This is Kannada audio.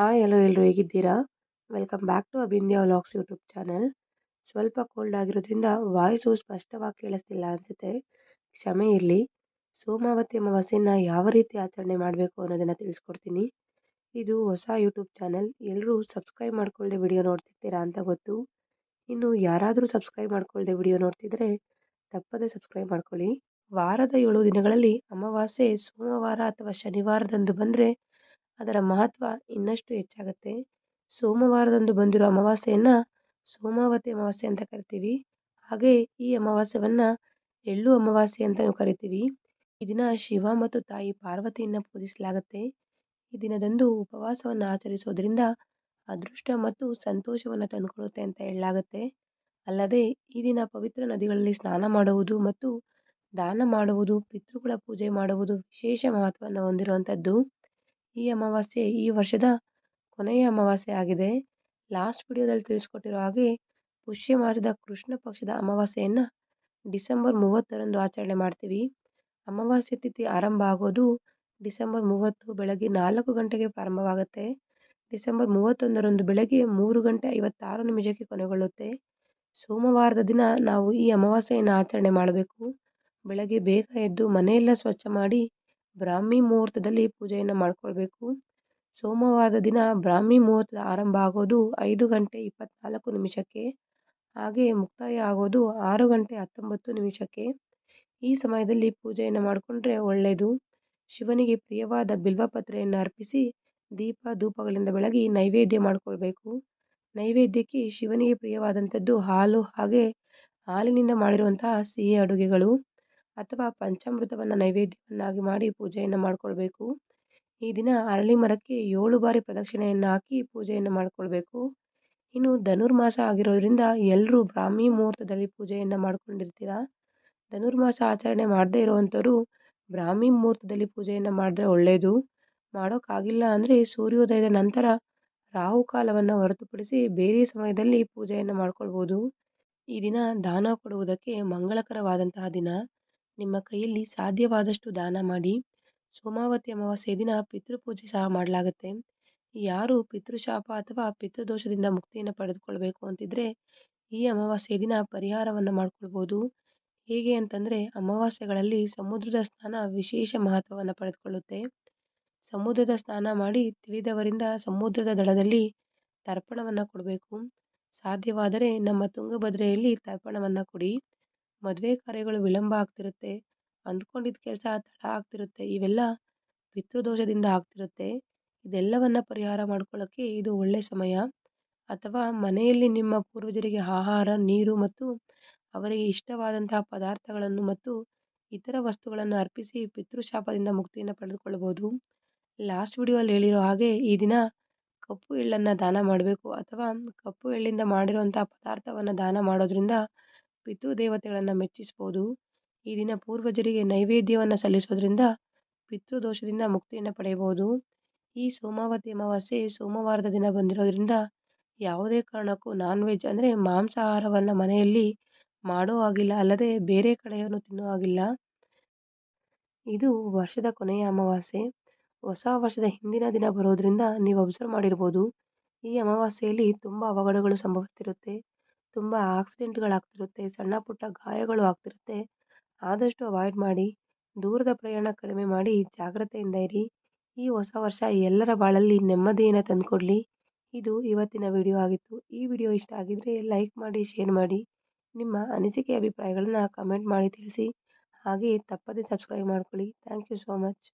ಹಾಯ್ ಹಲೋ ಎಲ್ಲರೂ ಹೇಗಿದ್ದೀರಾ? Welcome back to Abindya vlogs YouTube channel ಸ್ವಲ್ಪ ಕೋಲ್ಡ್ ಆಗಿರೋದ್ರಿಂದ ವಾಯ್ಸು ಸ್ಪಷ್ಟವಾಗಿ ಕೇಳಿಸ್ತಿಲ್ಲ ಅನಿಸುತ್ತೆ. ಕ್ಷಮೆ ಇರಲಿ. ಸೋಮಾವತಿ ಅಮಾವಾಸ್ಯೆನ ಯಾವ ರೀತಿ ಆಚರಣೆ ಮಾಡಬೇಕು ಅನ್ನೋದನ್ನು ತಿಳಿಸ್ಕೊಡ್ತೀನಿ. ಇದು ಹೊಸ ಯೂಟ್ಯೂಬ್ ಚಾನಲ್ ಎಲ್ಲರೂ ಸಬ್ಸ್ಕ್ರೈಬ್ ಮಾಡ್ಕೊಳ್ಳದೆ ವಿಡಿಯೋ ನೋಡ್ತಿರ್ತೀರಾ ಅಂತ ಗೊತ್ತು. ಇನ್ನು ಯಾರಾದರೂ ಸಬ್ಸ್ಕ್ರೈಬ್ ಮಾಡ್ಕೊಳ್ಳದೆ ವಿಡಿಯೋ ನೋಡ್ತಿದ್ರೆ ತಪ್ಪದೆ ಸಬ್ಸ್ಕ್ರೈಬ್ ಮಾಡ್ಕೊಳ್ಳಿ. ವಾರದ ಏಳು ದಿನಗಳಲ್ಲಿ ಅಮಾವಾಸ್ಯೆ, ಸೋಮವಾರ ಅಥವಾ ಶನಿವಾರದಂದು ಬಂದರೆ ಅದರ ಮಹತ್ವ ಇನ್ನಷ್ಟು ಹೆಚ್ಚಾಗುತ್ತೆ. ಸೋಮವಾರದಂದು ಬಂದಿರೋ ಅಮಾವಾಸ್ಯೆಯನ್ನು ಸೋಮಾವತಿ ಅಮಾವಾಸ್ಯೆ ಅಂತ ಕರಿತೀವಿ. ಹಾಗೆ ಈ ಅಮಾವಾಸ್ಯೆಯನ್ನು ಎಳ್ಳು ಅಮಾವಾಸ್ಯೆ ಅಂತಲೂ ಕರಿತೀವಿ. ಈ ದಿನ ಶಿವ ಮತ್ತು ತಾಯಿ ಪಾರ್ವತಿಯನ್ನು ಪೂಜಿಸಲಾಗುತ್ತೆ. ಈ ದಿನದಂದು ಉಪವಾಸವನ್ನು ಆಚರಿಸೋದ್ರಿಂದ ಅದೃಷ್ಟ ಮತ್ತು ಸಂತೋಷವನ್ನು ತಂದುಕೊಡುತ್ತೆ ಅಂತ ಹೇಳಲಾಗುತ್ತೆ. ಅಲ್ಲದೆ ಈ ದಿನ ಪವಿತ್ರ ನದಿಗಳಲ್ಲಿ ಸ್ನಾನ ಮಾಡುವುದು ಮತ್ತು ದಾನ ಮಾಡುವುದು, ಪಿತೃಗಳ ಪೂಜೆ ಮಾಡುವುದು ವಿಶೇಷ ಮಹತ್ವವನ್ನು ಹೊಂದಿರುವಂಥದ್ದು. ಈ ಅಮಾವಾಸ್ಯೆ ಈ ವರ್ಷದ ಕೊನೆಯ ಅಮಾವಾಸ್ಯೆ ಆಗಿದೆ. ಲಾಸ್ಟ್ ವಿಡಿಯೋದಲ್ಲಿ ತಿಳಿಸ್ಕೊಟ್ಟಿರೋ ಹಾಗೆ ಪುಷ್ಯ ಮಾಸದ ಕೃಷ್ಣ ಪಕ್ಷದ ಅಮಾವಾಸ್ಯೆಯನ್ನು ಡಿಸೆಂಬರ್ ಮೂವತ್ತರಂದು ಆಚರಣೆ ಮಾಡ್ತೀವಿ. ಅಮಾವಾಸ್ಯೆ ತಿಥಿ ಆರಂಭ ಆಗೋದು ಡಿಸೆಂಬರ್ ಮೂವತ್ತು ಬೆಳಗ್ಗೆ ನಾಲ್ಕು ಗಂಟೆಗೆ ಪ್ರಾರಂಭವಾಗುತ್ತೆ. ಡಿಸೆಂಬರ್ ಮೂವತ್ತೊಂದರಂದು ಬೆಳಗ್ಗೆ ಮೂರು ಗಂಟೆ ಐವತ್ತಾರು ನಿಮಿಷಕ್ಕೆ ಕೊನೆಗೊಳ್ಳುತ್ತೆ. ಸೋಮವಾರದ ದಿನ ನಾವು ಈ ಅಮಾವಾಸ್ಯೆಯನ್ನು ಆಚರಣೆ ಮಾಡಬೇಕು. ಬೆಳಗ್ಗೆ ಬೇಗ ಎದ್ದು ಮನೆಯೆಲ್ಲ ಸ್ವಚ್ಛ ಮಾಡಿ ಬ್ರಾಹ್ಮಿ ಮುಹೂರ್ತದಲ್ಲಿ ಪೂಜೆಯನ್ನು ಮಾಡಿಕೊಳ್ಬೇಕು. ಸೋಮವಾರದ ದಿನ ಬ್ರಾಹ್ಮಿ ಮುಹೂರ್ತದ ಆರಂಭ ಆಗೋದು ಐದು ಗಂಟೆ ಇಪ್ಪತ್ತ್ನಾಲ್ಕು ನಿಮಿಷಕ್ಕೆ. ಹಾಗೆ ಮುಕ್ತಾಯ ಆಗೋದು ಆರು ಗಂಟೆ ಹತ್ತೊಂಬತ್ತು ನಿಮಿಷಕ್ಕೆ. ಈ ಸಮಯದಲ್ಲಿ ಪೂಜೆಯನ್ನು ಮಾಡಿಕೊಂಡ್ರೆ ಒಳ್ಳೆಯದು. ಶಿವನಿಗೆ ಪ್ರಿಯವಾದ ಬಿಲ್ವಪತ್ರೆಯನ್ನು ಅರ್ಪಿಸಿ ದೀಪ ಧೂಪಗಳಿಂದ ಬೆಳಗಿ ನೈವೇದ್ಯ ಮಾಡಿಕೊಳ್ಬೇಕು. ನೈವೇದ್ಯಕ್ಕೆ ಶಿವನಿಗೆ ಪ್ರಿಯವಾದಂಥದ್ದು ಹಾಲು ಹಾಗೆ ಹಾಲಿನಿಂದ ಮಾಡಿರುವಂತಹ ಸಿಹಿ ಅಡುಗೆಗಳು. ಅಥವಾ ಪಂಚಾಮೃತವನ್ನು ನೈವೇದ್ಯವನ್ನಾಗಿ ಮಾಡಿ ಪೂಜೆಯನ್ನು ಮಾಡಿಕೊಳ್ಬೇಕು. ಈ ದಿನ ಅರಳಿ ಮರಕ್ಕೆ ಏಳು ಬಾರಿ ಪ್ರದಕ್ಷಿಣೆಯನ್ನು ಹಾಕಿ ಪೂಜೆಯನ್ನು ಮಾಡಿಕೊಳ್ಬೇಕು. ಇನ್ನು ಧನುರ್ಮಾಸ ಆಗಿರೋದ್ರಿಂದ ಎಲ್ಲರೂ ಬ್ರಾಹ್ಮಿ ಮುಹೂರ್ತದಲ್ಲಿ ಪೂಜೆಯನ್ನು ಮಾಡ್ಕೊಂಡಿರ್ತೀರ? ಧನುರ್ಮಾಸ ಆಚರಣೆ ಮಾಡದೇ ಇರುವಂಥವರು ಬ್ರಾಹ್ಮಿ ಮುಹೂರ್ತದಲ್ಲಿ ಪೂಜೆಯನ್ನು ಮಾಡಿದ್ರೆ ಒಳ್ಳೆಯದು ಮಾಡೋಕ್ಕಾಗಿಲ್ಲ ಅಂದರೆ ಸೂರ್ಯೋದಯದ ನಂತರ ರಾಹುಕಾಲವನ್ನು ಹೊರತುಪಡಿಸಿ ಬೇರೆ ಸಮಯದಲ್ಲಿ ಪೂಜೆಯನ್ನು ಮಾಡ್ಕೊಳ್ಬೋದು. ಈ ದಿನ ದಾನ ಕೊಡುವುದಕ್ಕೆ ಮಂಗಳಕರವಾದಂತಹ ದಿನ. ನಿಮ್ಮ ಕೈಯಲ್ಲಿ ಸಾಧ್ಯವಾದಷ್ಟು ದಾನ ಮಾಡಿ, ಸೋಮಾವತಿ ಅಮಾವಾಸ್ಯೆ ದಿನ ಪಿತೃಪೂಜೆ ಸಹ ಮಾಡಲಾಗುತ್ತೆ. ಯಾರು ಪಿತೃಶಾಪ ಅಥವಾ ಪಿತೃದೋಷದಿಂದ ಮುಕ್ತಿಯನ್ನು ಪಡೆದುಕೊಳ್ಬೇಕು ಅಂತಿದ್ರೆ, ಈ ಅಮಾವಾಸ್ಯೆ ದಿನ ಪರಿಹಾರವನ್ನು ಮಾಡಿಕೊಳ್ಬೋದು. ಹೇಗೆ ಅಂತಂದರೆ, ಅಮಾವಾಸ್ಯೆಗಳಲ್ಲಿ ಸಮುದ್ರದ ಸ್ನಾನ ವಿಶೇಷ ಮಹತ್ವವನ್ನು ಪಡೆದುಕೊಳ್ಳುತ್ತೆ. ಸಮುದ್ರದ ಸ್ನಾನ ಮಾಡಿ ತಿಳಿದವರಿಂದ ಸಮುದ್ರದ ದಡದಲ್ಲಿ ತರ್ಪಣವನ್ನು ಕೊಡಬೇಕು. ಸಾಧ್ಯವಾದರೆ ನಮ್ಮ ತುಂಗಭದ್ರೆಯಲ್ಲಿ ತರ್ಪಣವನ್ನು ಕೊಡಿ. ಮದುವೆ ಕಾರ್ಯಗಳು ವಿಳಂಬ ಆಗ್ತಿರುತ್ತೆ ಅಂದ್ಕೊಂಡಿದ್ದ ಕೆಲಸ ತಡ ಆಗ್ತಿರುತ್ತೆ, ಇವೆಲ್ಲ ಪಿತೃದೋಷದಿಂದ ಆಗ್ತಿರುತ್ತೆ. ಇದೆಲ್ಲವನ್ನ ಪರಿಹಾರ ಮಾಡ್ಕೊಳ್ಳೋಕ್ಕೆ ಇದು ಒಳ್ಳೆಯ ಸಮಯ. ಅಥವಾ ಮನೆಯಲ್ಲಿ ನಿಮ್ಮ ಪೂರ್ವಜರಿಗೆ ಆಹಾರ, ನೀರು ಮತ್ತು ಅವರಿಗೆ ಇಷ್ಟವಾದಂತಹ ಪದಾರ್ಥಗಳನ್ನು ಮತ್ತು ಇತರ ವಸ್ತುಗಳನ್ನು ಅರ್ಪಿಸಿ ಪಿತೃಶಾಪದಿಂದ ಮುಕ್ತಿಯನ್ನು ಪಡೆದುಕೊಳ್ಳಬಹುದು ಲಾಸ್ಟ್ ವಿಡಿಯೋಲ್ಲಿ ಹೇಳಿರೋ ಹಾಗೆ ಈ ದಿನ ಕಪ್ಪು ಎಳ್ಳನ್ನು ದಾನ ಮಾಡಬೇಕು ಅಥವಾ ಕಪ್ಪು ಎಳ್ಳಿಂದ ಮಾಡಿರುವಂಥ ಪದಾರ್ಥವನ್ನು ದಾನ ಮಾಡೋದ್ರಿಂದ ಪಿತೃದೇವತೆಗಳನ್ನು ಮೆಚ್ಚಿಸ್ಬೋದು. ಈ ದಿನ ಪೂರ್ವಜರಿಗೆ ನೈವೇದ್ಯವನ್ನು ಸಲ್ಲಿಸೋದ್ರಿಂದ ಪಿತೃದೋಷದಿಂದ ಮುಕ್ತಿಯನ್ನು ಪಡೆಯಬಹುದು. ಈ ಸೋಮಾವತಿ ಅಮಾವಾಸ್ಯೆ ಸೋಮವಾರದ ದಿನ ಬಂದಿರೋದ್ರಿಂದ ಯಾವುದೇ ಕಾರಣಕ್ಕೂ ನಾನ್ ವೆಜ್ ಅಂದರೆ ಮಾಂಸಾಹಾರವನ್ನು ಮನೆಯಲ್ಲಿ ಮಾಡೋ ಹಾಗಿಲ್ಲ, ಅಲ್ಲದೆ ಬೇರೆ ಕಡೆಯನ್ನು ತಿನ್ನೋ ಹಾಗಿಲ್ಲ. ಇದು ವರ್ಷದ ಕೊನೆಯ ಅಮಾವಾಸ್ಯೆ. ಹೊಸ ವರ್ಷದ ಹಿಂದಿನ ದಿನ ಬರೋದ್ರಿಂದ ನೀವು ಅಬ್ಸರ್ವ್ ಮಾಡಿರ್ಬೋದು. ಈ ಅಮಾವಾಸ್ಯೆಯಲ್ಲಿ ತುಂಬ ಅವಘಡಗಳು ಸಂಭವಿಸ್ತಿರುತ್ತೆ. ತುಂಬ ಆಕ್ಸಿಡೆಂಟ್ಗಳಾಗ್ತಿರುತ್ತೆ, ಸಣ್ಣ ಪುಟ್ಟ ಗಾಯಗಳು ಆಗ್ತಿರುತ್ತೆ. ಆದಷ್ಟು ಅವಾಯ್ಡ್ ಮಾಡಿ, ದೂರದ ಪ್ರಯಾಣ ಕಡಿಮೆ ಮಾಡಿ ಜಾಗ್ರತೆಯಿಂದ ಇರಿ. ಈ ಹೊಸ ವರ್ಷ ಎಲ್ಲರ ಬಾಳಲ್ಲಿ ನೆಮ್ಮದಿಯನ್ನು ತಂದುಕೊಡ್ಲಿ. ಇದು ಇವತ್ತಿನ ವಿಡಿಯೋ ಆಗಿತ್ತು. ಈ ವಿಡಿಯೋ ಇಷ್ಟ ಆಗಿದ್ದರೆ ಲೈಕ್ ಮಾಡಿ, ಶೇರ್ ಮಾಡಿ. ನಿಮ್ಮ ಅನಿಸಿಕೆ, ಅಭಿಪ್ರಾಯಗಳನ್ನು ಕಮೆಂಟ್ ಮಾಡಿ ತಿಳಿಸಿ. ಹಾಗೆ ತಪ್ಪದೇ ಸಬ್ಸ್ಕ್ರೈಬ್ ಮಾಡ್ಕೊಳ್ಳಿ. Thank you so much.